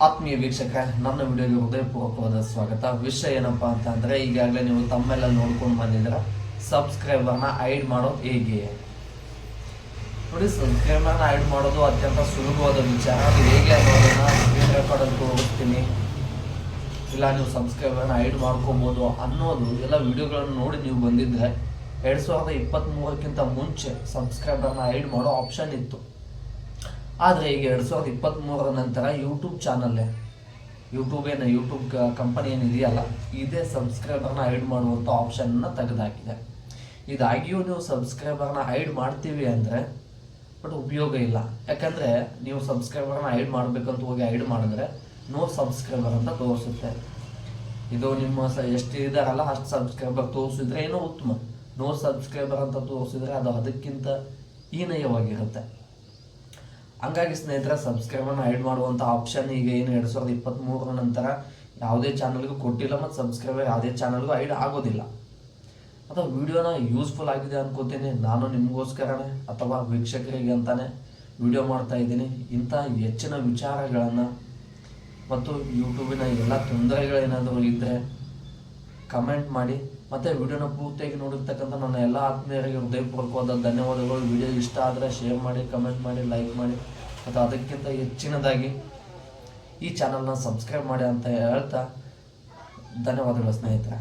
ಆತ್ಮೀಯ ವೀಕ್ಷಕ ನನ್ನ ವಿಡಿಯೋಗೆ ಹೃದಯಪೂರ್ವಕವಾದ ಸ್ವಾಗತ. ವಿಷಯ ಏನಪ್ಪಾ ಅಂತ ಅಂದ್ರೆ, ಈಗಾಗಲೇ ನೀವು ತಮ್ಮೆಲ್ಲ ನೋಡ್ಕೊಂಡು ಬಂದಿದ್ದೀರ. ಸಬ್ಸ್ಕ್ರೈಬರ್ನ ಐಡ್ ಮಾಡೋದು ಹೇಗೆ? ನೋಡಿ ಸಬ್ಸ್ಕ್ರೈಬರ್ನ ಐಡ್ ಮಾಡೋದು ಅತ್ಯಂತ ಸುಲಭವಾದ ವಿಚಾರ. ಅದು ಹೇಗೆ ಅನ್ನೋದನ್ನ ಸ್ಕ್ರೀನ್ ರೆಕಾರ್ಡಲ್ಲಿ ತೋರಿಸ್ತೀನಿ. ಇಲ್ಲ, ನೀವು ಸಬ್ಸ್ಕ್ರೈಬರ್ನ ಐಡ್ ಮಾಡ್ಕೊಬೋದು ಅನ್ನೋದು ಎಲ್ಲ ವಿಡಿಯೋಗಳನ್ನು ನೋಡಿ ನೀವು ಬಂದಿದ್ರೆ, ಎರಡು ಸಾವಿರದ ಇಪ್ಪತ್ತ್ಮೂರಕ್ಕಿಂತ ಮುಂಚೆ ಸಬ್ಸ್ಕ್ರೈಬರ್ನ ಐಡ್ ಮಾಡೋ ಆಪ್ಷನ್ ಇತ್ತು. ಆದರೆ ಈಗ ಎರಡು ಸಾವಿರದ ಇಪ್ಪತ್ತ್ಮೂರರ ನಂತರ ಯೂಟ್ಯೂಬ್ ಚಾನಲ್ಲೇ ಯೂಟ್ಯೂಬ್ ಏನು ಯೂಟ್ಯೂಬ್ ಕಂಪನಿ ಏನಿದೆಯಲ್ಲ ಇದೇ ಸಬ್ಸ್ಕ್ರೈಬರ್ನ ಐಡ್ ಮಾಡುವಂಥ ಆಪ್ಷನ್ನ ತೆಗೆದಾಕಿದೆ. ಇದಾಗಿಯೂ ನೀವು ಸಬ್ಸ್ಕ್ರೈಬರ್ನ ಹೈಡ್ ಮಾಡ್ತೀವಿ ಅಂದರೆ ಬಟ್ ಉಪಯೋಗ ಇಲ್ಲ. ಯಾಕಂದರೆ ನೀವು ಸಬ್ಸ್ಕ್ರೈಬರ್ನ ಐಡ್ ಮಾಡಬೇಕಂತ ಹೋಗಿ ಹೈಡ್ ಮಾಡಿದ್ರೆ ನೋ ಸಬ್ಸ್ಕ್ರೈಬರ್ ಅಂತ ತೋರಿಸುತ್ತೆ. ಇದು ನಿಮ್ಮ ಸ ಎಷ್ಟು ಇದಾರಲ್ಲ ಅಷ್ಟು ಸಬ್ಸ್ಕ್ರೈಬರ್ ತೋರಿಸಿದ್ರೆ ಏನೋ ಉತ್ತಮ. ನೋ ಸಬ್ಸ್ಕ್ರೈಬರ್ ಅಂತ ತೋರಿಸಿದ್ರೆ ಅದು ಅದಕ್ಕಿಂತ ಹೀನಯವಾಗಿರುತ್ತೆ. ಹಂಗಾಗಿ ಸ್ನೇಹಿತರ ಸಬ್ಸ್ಕ್ರೈಬರ್ನ ಐಡ್ ಮಾಡುವಂಥ ಆಪ್ಷನ್ ಈಗ ಏನು ಎರಡು ಸಾವಿರದ ಇಪ್ಪತ್ತ್ಮೂರರ ನಂತರ ಯಾವುದೇ ಚಾನಲ್ಗೂ ಕೊಟ್ಟಿಲ್ಲ ಮತ್ತು ಸಬ್ಸ್ಕ್ರೈಬರ್ ಯಾವುದೇ ಚಾನಲ್ಗೂ ಐಡ್ ಆಗೋದಿಲ್ಲ. ಅಥವಾ ವಿಡಿಯೋನ ಯೂಸ್ಫುಲ್ ಆಗಿದೆ ಅನ್ಕೋತೀನಿ. ನಾನು ನಿಮಗೋಸ್ಕರನೇ ಅಥವಾ ವೀಕ್ಷಕರಿಗೆ ಅಂತಾನೆ ವಿಡಿಯೋ ಮಾಡ್ತಾ ಇದ್ದೀನಿ. ಇಂಥ ಹೆಚ್ಚಿನ ವಿಚಾರಗಳನ್ನು ಮತ್ತು ಯೂಟ್ಯೂಬಿನ ಎಲ್ಲ ತೊಂದರೆಗಳೇನಾದರೂ ಇದ್ದರೆ ಕಮೆಂಟ್ ಮಾಡಿ. ಮತ್ತು ವಿಡಿಯೋನ ಪೂರ್ತಿಯಾಗಿ ನೋಡಿರ್ತಕ್ಕಂಥ ನನ್ನ ಎಲ್ಲ ಆತ್ಮೀಯರಿಗೆ ಹೃದಯಪೂರ್ವಕವಾದ ಧನ್ಯವಾದಗಳು. ವಿಡಿಯೋ ಇಷ್ಟ ಆದರೆ ಶೇರ್ ಮಾಡಿ ಕಮೆಂಟ್ ಮಾಡಿ ಲೈಕ್ ಮಾಡಿ. ಮತ್ತು ಅದಕ್ಕಿಂತ ಹೆಚ್ಚಿನದಾಗಿ ಈ ಚಾನಲ್ನ ಸಬ್ಸ್ಕ್ರೈಬ್ ಮಾಡಿ ಅಂತ ಹೇಳ್ತಾ ಧನ್ಯವಾದಗಳು ಸ್ನೇಹಿತರೆ.